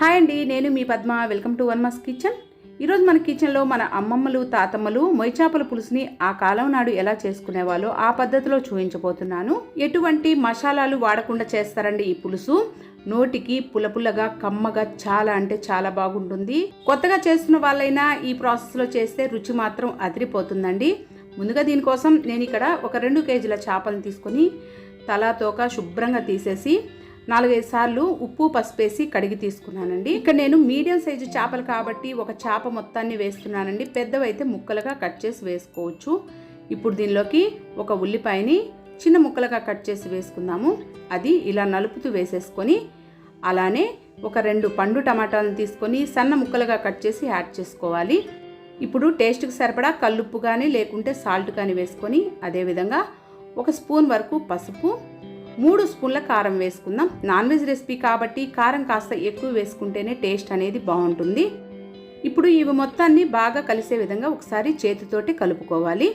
Hi అండి నేను మీ పద్మ. వెల్కమ్ టు వన్ మస్ కిచెన్. ఈరోజు మన కిచెన్లో మన అమ్మమ్మలు తాతమ్మలు మొయ్చాపల పులుసుని ఆ కాలం నాడు ఎలా చేసుకునేవాళ్ళో ఆ పద్ధతిలో చూపించబోతున్నాను. ఎటువంటి మసాలాలు వాడకుండా చేస్తారండి ఈ పులుసు? నోటికి పులపుల్లగా కమ్మగా చాలా అంటే చాలా బాగుంటుంది. కొత్తగా చేస్తున్న వాళ్ళైనా ఈ ప్రాసెస్లో చేస్తే రుచి మాత్రం అదిరిపోతుందండి. ముందుగా దీనికోసం నేను ఇక్కడ ఒక రెండు కేజీల చేపలను తీసుకొని తలా తోక శుభ్రంగా తీసేసి నాలుగైదు సార్లు ఉప్పు పసుపేసి కడిగి తీసుకున్నానండి. ఇక్కడ నేను మీడియం సైజు చేపలు కాబట్టి ఒక చేప మొత్తాన్ని వేస్తున్నానండి. పెద్దవైతే ముక్కలుగా కట్ చేసి వేసుకోవచ్చు. ఇప్పుడు దీనిలోకి ఒక ఉల్లిపాయని చిన్న ముక్కలుగా కట్ చేసి వేసుకుందాము. అది ఇలా నలుపుతూ వేసేసుకొని అలానే ఒక రెండు పండు టమాటాలను తీసుకొని సన్న ముక్కలుగా కట్ చేసి యాడ్ చేసుకోవాలి. ఇప్పుడు టేస్ట్కి సరిపడా కల్లుప్పు కానీ లేకుంటే సాల్ట్ కానీ వేసుకొని అదేవిధంగా ఒక స్పూన్ వరకు పసుపు మూడు స్పూన్ల కారం వేసుకుందాం. నాన్ వెజ్ రెసిపీ కాబట్టి కారం కాస్త ఎక్కువ వేసుకుంటేనే టేస్ట్ అనేది బాగుంటుంది. ఇప్పుడు ఇవి మొత్తాన్ని బాగా కలిసే విధంగా ఒకసారి చేతితోటి కలుపుకోవాలి.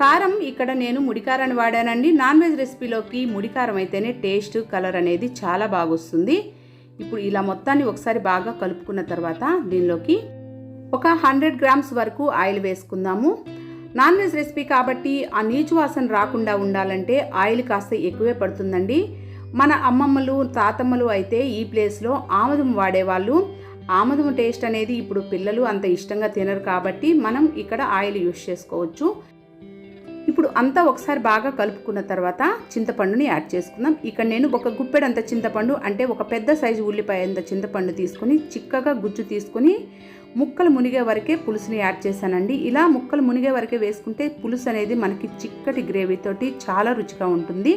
కారం ఇక్కడ నేను ముడికారాన్ని వాడానండి. నాన్ వెజ్ రెసిపీలోకి ముడికారం అయితేనే టేస్ట్ కలర్ అనేది చాలా బాగా వస్తుంది ఇప్పుడు ఇలా మొత్తాన్ని ఒకసారి బాగా కలుపుకున్న తర్వాత దీనిలోకి ఒక హండ్రెడ్ గ్రామ్స్ వరకు ఆయిల్ వేసుకుందాము. నాన్ వెజ్ రెసిపీ కాబట్టి ఆ నీచు వాసన రాకుండా ఉండాలంటే ఆయిల్ కాస్త ఎక్కువే పడుతుందండి. మన అమ్మమ్మలు తాతమ్మలు అయితే ఈ ప్లేస్లో ఆముదం వాడేవాళ్ళు. ఆముదం టేస్ట్ అనేది ఇప్పుడు పిల్లలు అంత ఇష్టంగా తినరు కాబట్టి మనం ఇక్కడ ఆయిల్ యూస్ చేసుకోవచ్చు. ఇప్పుడు అంతా ఒకసారి బాగా కలుపుకున్న తర్వాత చింతపండుని యాడ్ చేసుకుందాం. ఇక్కడ నేను ఒక గుప్పెడంత చింతపండు అంటే ఒక పెద్ద సైజు ఉల్లిపాయ అంత చింతపండు తీసుకొని చిక్కగా గుజ్జు తీసుకొని ముక్కలు మునిగే వరకే పులుసుని యాడ్ చేశానండి. ఇలా ముక్కలు మునిగే వరకే వేసుకుంటే పులుసు అనేది మనకి చిక్కటి గ్రేవీతోటి చాలా రుచిగా ఉంటుంది.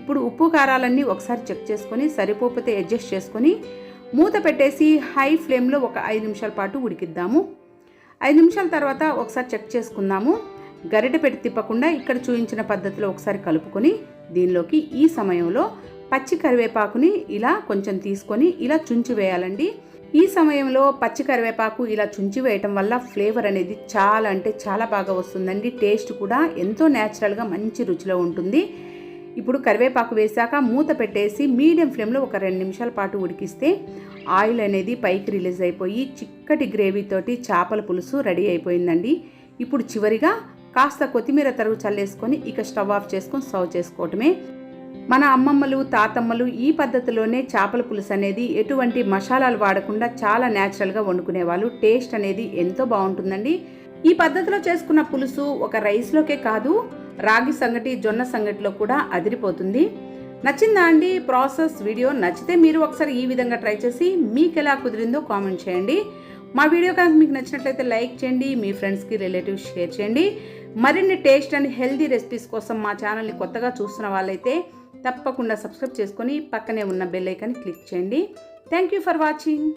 ఇప్పుడు ఉప్పు కారాలన్నీ ఒకసారి చెక్ చేసుకొని సరిపోతే అడ్జస్ట్ చేసుకొని మూత పెట్టేసి హై ఫ్లేమ్లో ఒక ఐదు నిమిషాల పాటు ఉడికిద్దాము. ఐదు నిమిషాల తర్వాత ఒకసారి చెక్ చేసుకుందాము. గరిట పెట్టి తిప్పకుండా ఇక్కడ చూపించిన పద్ధతిలో ఒకసారి కలుపుకొని దీనిలోకి ఈ సమయంలో పచ్చి కరివేపాకుని ఇలా కొంచెం తీసుకొని ఇలా చుంచి వేయాలండి. ఈ సమయంలో పచ్చి కరివేపాకు ఇలా చుంచి వేయటం వల్ల ఫ్లేవర్ అనేది చాలా అంటే చాలా బాగా వస్తుందండి. టేస్ట్ కూడా ఎంతో న్యాచురల్గా మంచి రుచిలో ఉంటుంది. ఇప్పుడు కరివేపాకు వేశాక మూత పెట్టేసి మీడియం ఫ్లేమ్లో ఒక రెండు నిమిషాల పాటు ఉడికిస్తే ఆయిల్ అనేది పైకి రిలీజ్ అయిపోయి చిక్కటి గ్రేవీతోటి చేపల పులుసు రెడీ అయిపోయిందండి. ఇప్పుడు చివరిగా కాస్త కొత్తిమీర తరుగు చల్లేసుకొని ఇక స్టవ్ ఆఫ్ చేసుకొని సర్వ్ చేసుకోవటమే. మన అమ్మమ్మలు తాతమ్మలు ఈ పద్ధతిలోనే చేపల పులుసు అనేది ఎటువంటి మసాలాలు వాడకుండా చాలా న్యాచురల్గా వండుకునేవాళ్ళు. టేస్ట్ అనేది ఎంతో బాగుంటుందండి. ఈ పద్ధతిలో చేసుకున్న పులుసు ఒక రైస్లోకే కాదు రాగి సంగటి జొన్న సంగటిలో కూడా అదిరిపోతుంది. నచ్చిందా అండి? ప్రాసెస్ వీడియో నచ్చితే మీరు ఒకసారి ఈ విధంగా ట్రై చేసి మీకు ఎలా కుదిరిందో కామెంట్ చేయండి. మా వీడియో కనుక మీకు నచ్చినట్లయితే లైక్ చేయండి మీ ఫ్రెండ్స్కి రిలేటివ్స్ షేర్ చేయండి. మరిన్ని టేస్ట్ అండ్ హెల్దీ రెసిపీస్ కోసం మా ఛానల్ని కొత్తగా చూస్తున్న వాళ్ళైతే తప్పకుండా సబ్స్క్రైబ్ చేసుకొని పక్కనే ఉన్న బెల్ ఐకాన్ని క్లిక్ చేయండి. Thank you for watching